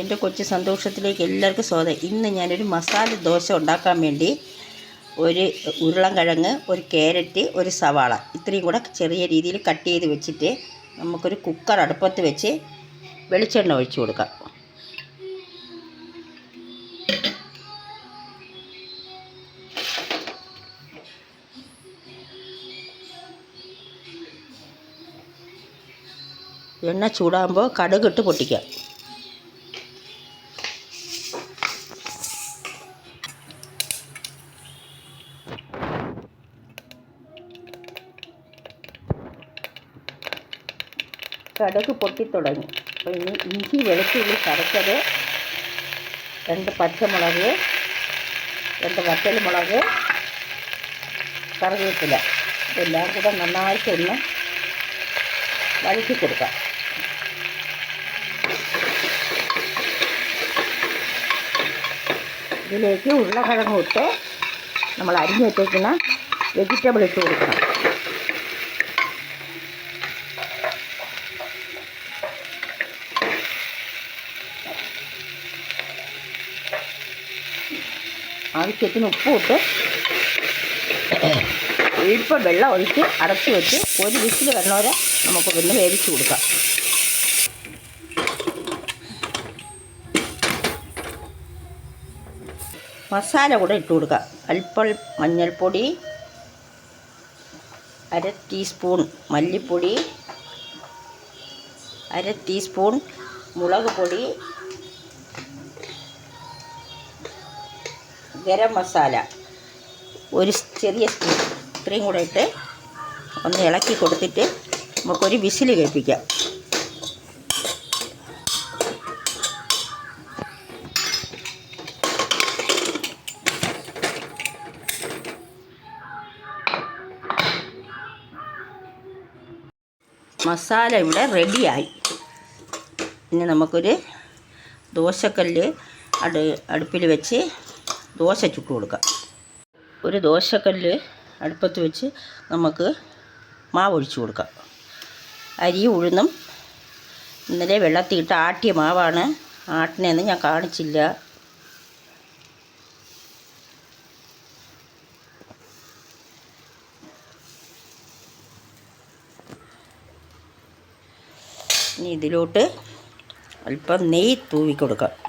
എന്റെ കൊച്ചു സന്തോഷത്തിലേക്ക് എല്ലാവർക്കും സ്വാഗതം. ഇന്ന് ഞാനൊരു മസാല ദോശ ഉണ്ടാക്കാൻ വേണ്ടി ഒരു ഉരുളൻകിഴങ്ങ് ഒരു ക്യാരറ്റ് ഒരു സവാള ഇത്രയും കൂടെ ചെറിയ രീതിയിൽ കട്ട് ചെയ്ത് വെച്ചിട്ട് നമുക്കൊരു കുക്കർ അടുപ്പത്ത് വെച്ച് വെളിച്ചെണ്ണ ഒഴിച്ചു കൊടുക്കാം. എണ്ണ ചൂടാകുമ്പോൾ കടുകിട്ട് പൊട്ടിക്കാം. കടുക് പൊട്ടിത്തുടങ്ങി അപ്പോൾ ഇനി ഇഞ്ചി വെളുത്തുള്ളി കറച്ചത് രണ്ട് പച്ചമുളക് രണ്ട് വറ്റൽമുളക് കറിവേപ്പില. ഇതെല്ലാം കൂടെ നന്നായിട്ടൊന്ന് വഴറ്റി കൊടുക്കാം ഇതിലേക്ക് ഉരുളക്കിഴങ്ങ് ഇട്ട് നമ്മൾ അരിഞ്ഞു വെച്ചേക്കുന്ന വെജിറ്റബിൾ ഇട്ട് കൊടുക്കണം. ആവശ്യത്തിന് ഉപ്പും ഇട്ട് ഇപ്പം വെള്ളം ഒഴിച്ച് അടച്ചു വെച്ച് ഒരു വിസിൽ വരണവരെ നമുക്ക് ഒന്ന് വേവിച്ച് കൊടുക്കാം. മസാല കൂടെ ഇട്ട് കൊടുക്കാം. അല്പം മഞ്ഞൾപ്പൊടി അര ടീസ്പൂൺ മല്ലിപ്പൊടി അര ടീസ്പൂൺ മുളക് പൊടി ഗരം മസാല ഒരു ചെറിയ സ്പൂൺ ഇത്രയും കൂടെ ഇട്ട് ഒന്ന് ഇളക്കി കൊടുത്തിട്ട് നമുക്കൊരു വിസിൽ കേൾപ്പിക്കാം. മസാല ഇവിടെ റെഡിയായി. ഇനി നമുക്കൊരു ദോശക്കല്ല് അടു അടുപ്പിൽ വെച്ച് ദോശ ചുട്ട് കൊടുക്കാം. ഒരു ദോശക്കല്ല് അടുപ്പത്ത് വെച്ച് നമുക്ക് മാവ് ഒഴിച്ചു കൊടുക്കാം. അരി ഉഴുന്നും ഇന്നലെ വെള്ളത്തിയിട്ട് ആട്ടിയ മാവാണ്. ആട്ടിനെന്ന് ഞാൻ കാണിച്ചില്ല. ഇനി ഇതിലോട്ട് അല്പം നെയ്യ് തൂവി കൊടുക്കാം.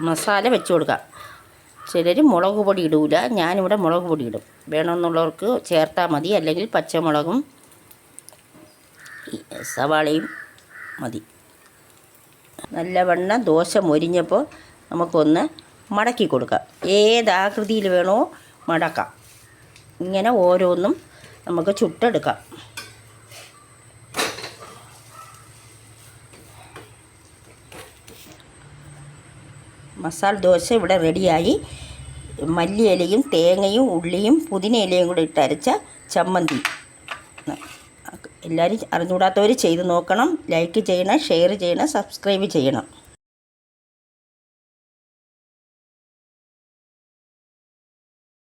മസാല വെച്ച് കൊടുക്കാം. ചിലർ മുളക് പൊടി ഇടൂല. ഞാനിവിടെ മുളക് പൊടി ഇടും. വേണമെന്നുള്ളവർക്ക് ചേർത്താൽ മതി. അല്ലെങ്കിൽ പച്ചമുളകും സവാളയും മതി. നല്ലവണ്ണം ദോശ മൊരിഞ്ഞപ്പോൾ നമുക്കൊന്ന് മടക്കി കൊടുക്കാം. ഏത് ഏതാകൃതിയിൽ വേണോ മടക്കാം. ഇങ്ങനെ ഓരോന്നും നമുക്ക് ചുട്ടെടുക്കാം. മസാല ദോശ ഇവിടെ റെഡിയായി. മല്ലിയിലയും തേങ്ങയും ഉള്ളിയും പുതിന ഇലയും കൂടെ ഇട്ടരച്ച ചമ്മന്തി. എല്ലാവരും അറിഞ്ഞുകൂടാത്തവർ ചെയ്ത് നോക്കണം. ലൈക്ക് ചെയ്യണം ഷെയർ ചെയ്യണം സബ്സ്ക്രൈബ് ചെയ്യണം.